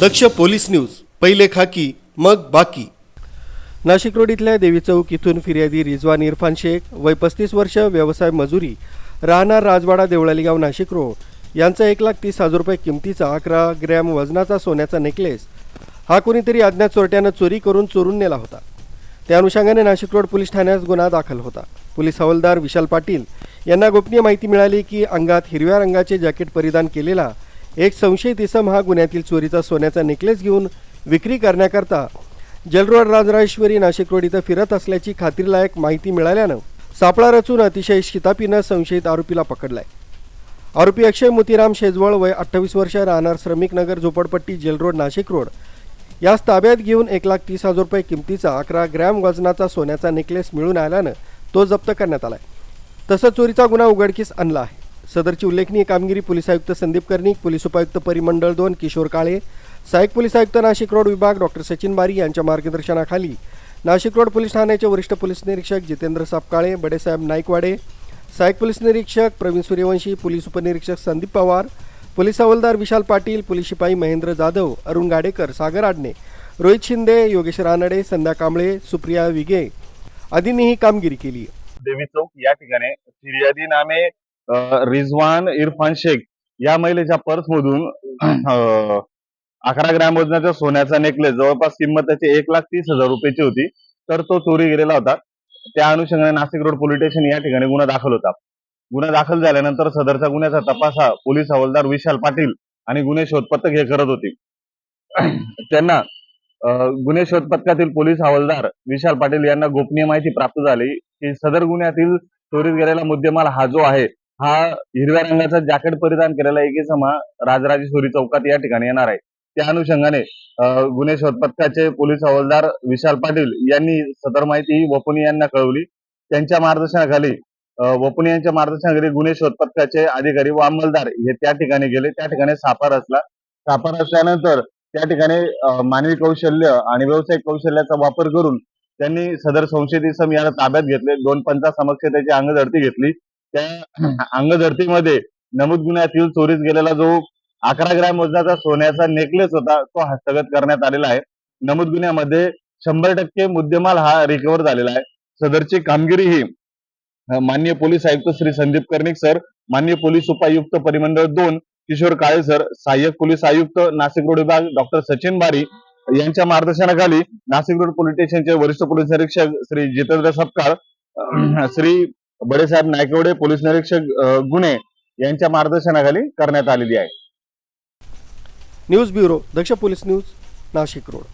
दक्ष police news पहिले खाकी मग बाकी. नाशिक रोड इथल्या देवी चौक इथून फिर्यादी रिजवान इरफान शेख वय पस्तीस वर्ष व्यवसाय मजुरी राहणार राजवाडा देवळालीगाव नाशिक रोड. यांचा एक लाख तीस हजार रुपये किमतीचा अकरा ग्रॅम वजनाचा सोन्याचा नेकलेस. हा कोणीतरी अज्ञात चोरट्यानं चोरी करून चोरून नेला होता. त्या अनुषंगाने नाशिक रोड पोलीस ठाण्यात गुन्हा दाखल होता. पोलीस हवालदार विशाल पाटील यांना गोपनीय माहिती मिळाली की अंगात हिरव्या रंगाचे जॅकेट परिधान केलेला एक संशयित इसम हा गुन्ह्यातील चोरीचा सोन्याचा नेकलेस घेऊन विक्री करण्याकरता जलरोड राजराजेश्वरी नाशिक रोड इथं फिरत असल्याची खात्रीलायक माहिती मिळाल्यानं सापळा रचून अतिशय शितापीनं संशयित आरोपीला पकडलाय. आरोपी अक्षय मोतीराम शेजवळ वय अठ्ठावीस वर्ष राहणार श्रमिक नगर झोपडपट्टी जेलरोड नाशिक रोड. यास ताब्यात घेऊन एक लाख तीस हजार रुपये किमतीचा अकरा ग्रॅम वजनाचा सोन्याचा नेकलेस मिळून आल्यानं तो जप्त करण्यात आलाय. तसंच चोरीचा गुन्हा उघडकीस आणला आहे. सदरची उल्लेखनीय कामगिरी पोलीस आयुक्त संदीप कर्णिक पोलीस उपायुक्त परिमंडळ दोन किशोर काळे सहाय्यक पोलीस आयुक्त नाशिक रोड विभाग डॉक्टर सचिन बारी यांच्या मार्गदर्शनाखाली. नाशिक रोड पोलीस ठाण्याचे वरिष्ठ पोलीस निरीक्षक जितेंद्र सापकाळे बडेसाहेब नाईकवाडे सहाय्यक पोलीस निरीक्षक प्रवीण सूर्यवंशी पोलीस उपनिरीक्षक संदीप पवार पोलीस हवालदार विशाल पाटील पोलीस शिपाई महेंद्र जाधव अरुण गाडेकर सागर आडणे रोहित शिंदे योगेश रानडे संध्या कांबळे सुप्रिया विगे आदींनी ही कामगिरी केली. देवी चौक या ठिकाणी फिर्यादी नामे रिजवान रिझवान इरफान शेख या महिलेच्या पर्स मधून अकरा ग्रॅम वजनाच्या सोन्याचा नेकलेस जवळपास किंमत त्याची एक लाख तीस हजार रुपयाची होती तर तो चोरी गेलेला होता. त्या अनुषंगाने नाशिक रोड पोलीस स्टेशन या ठिकाणी गुन्हा दाखल होता. गुन्हा दाखल झाल्यानंतर सदरचा गुन्ह्याचा तपास हा पोलीस हवालदार विशाल पाटील आणि गुन्हे शोध पथक हे करत होते. त्यांना गुन्हे शोध पथकातील पोलीस हवालदार विशाल पाटील यांना गोपनीय माहिती प्राप्त झाली की सदर गुन्ह्यातील चोरीस गेलेला मुद्देमाल हा जो आहे हा हिरव्या रंगाचा जॅकेट परिधान केलेला एक समा राजराजेश्वरी चौकात या ठिकाणी येणार आहे. त्या अनुषंगाने गुन्हे शोध पथकाचे पोलीस हवालदार विशाल पाटील यांनी सदर माहिती वपुनी यांना कळवली. त्यांच्या मार्गदर्शनाखाली वपुनी यांच्या मार्गदर्शनाखाली गुन्हे शोध पथकाचे अधिकारी व अंमलदार हे त्या ठिकाणी गेले. त्या ठिकाणी सापा रचला सापा रचल्यानंतर त्या ठिकाणी मानवी कौशल्य आणि व्यावसायिक कौशल्याचा वापर करून त्यांनी सदर संशयित इसम याला ताब्यात घेतले. दोन पंचा समक्ष त्याची अंगझडती घेतली. त्या अंगझडतीमध्ये नमूद गुन्ह्यातील चोरीस गेलेला जो अकरा ग्रॅम वजनाचा सोन्याचा नेकलेस होता तो हस्तगत करण्यात आलेला आहे. नमूद गुन्ह्यामध्ये शंभर टक्के मुद्देमाल हा रिकव्हर झालेला आहे. सदरची कामगिरी ही अ, माननीय पोलीस आयुक्त श्री संदीप कर्णिक सर माननीय पोलीस उपायुक्त परिमंडळ दोन किशोर काळे सर सहाय्यक पोलीस आयुक्त नाशिक रोड विभाग डॉक्टर सचिन बारी यांच्या मार्गदर्शनाखाली नाशिक रोड पोलीस स्टेशनचे वरिष्ठ पोलीस निरीक्षक श्री जितेंद्र सपकाळ अ, श्री बडेसाहेब नायकवडे पोलीस निरीक्षक गुन्हे यांच्या मार्गदर्शनाखाली करण्यात आलेली आहे. News bureau Daksh police news Nashik road.